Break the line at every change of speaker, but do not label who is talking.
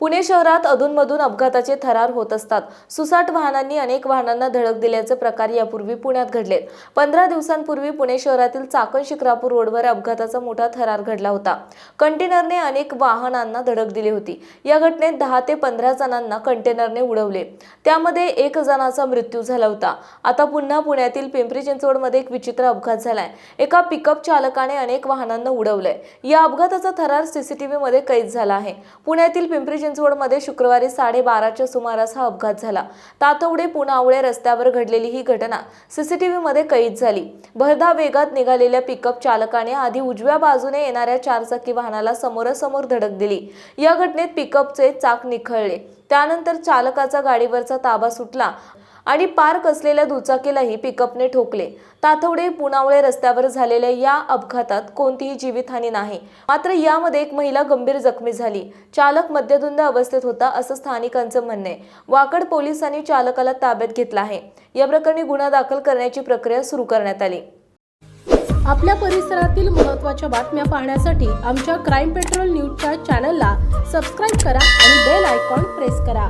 पुणे शहरात अधूनमधून अपघाताचे थरार होत असतात. सुसाट वाहनांनी अनेक वाहनांना धडक दिल्याचे प्रकार यापूर्वी पुण्यात घडलेत. पंधरा दिवसांपूर्वी पुणे शहरातील चाकण शिक्रापूर रोडवर अपघाताचा मोठा थरार घडला होता. कंटेनरने अनेक वाहनांना धडक दिली होती. या घटनेत दहा ते पंधरा जणांना कंटेनरने उडवले. त्यामध्ये एक जणाचा मृत्यू झाला होता. आता पुन्हा पुण्यातील पिंपरी चिंचवडमध्ये एक विचित्र अपघात झालाय. एका पिकअप चालकाने अनेक वाहनांना उडवलंय. या अपघाताचा थरार सीसीटीव्ही मध्ये कैद झाला आहे. पुण्यातील पिंपरी चिंचवडमध्ये शुक्रवारी साडेबाराच्या सुमारास हा अपघात झाला. तातवडे पुनावळे रस्त्यावर घडलेली ही घटना सीसीटीव्ही मध्ये कैद झाली. भरधा वेगात निघालेल्या पिकअप चालकाने आधी उजव्या बाजूने येणाऱ्या चारचाकी वाहनाला समोरासमोर धडक दिली. या घटनेत पिकअपचे चाक निखळले. त्यानंतर चालकाचा गाडीवरचा ताबा सुटला. आणि पार्क असलेल्या दुचाकीलाही पिकअपने ठोकले. ताथवडे पुनावळे रस्त्यावर झालेल्या या अपघातात कोणतीही जीवितहानी नाही. मात्र यामध्ये एक महिला गंभीर जखमी झाली. चालक मद्यधुंद अवस्थेत होता असं स्थानिकांचं म्हणणे वाकड पोलिसांनी चालकाला ताब्यात घेतला आहे. या प्रकरणी गुन्हा दाखल करण्याची प्रक्रिया सुरू करण्यात आली.
आपल्या परिसरातील महत्त्वाच्या बातम्या पाहण्यासाठी आमच्या क्राईम पेट्रोल न्यूजच्या चॅनलला सबस्क्राईब करा आणि बेल आयकॉन प्रेस करा.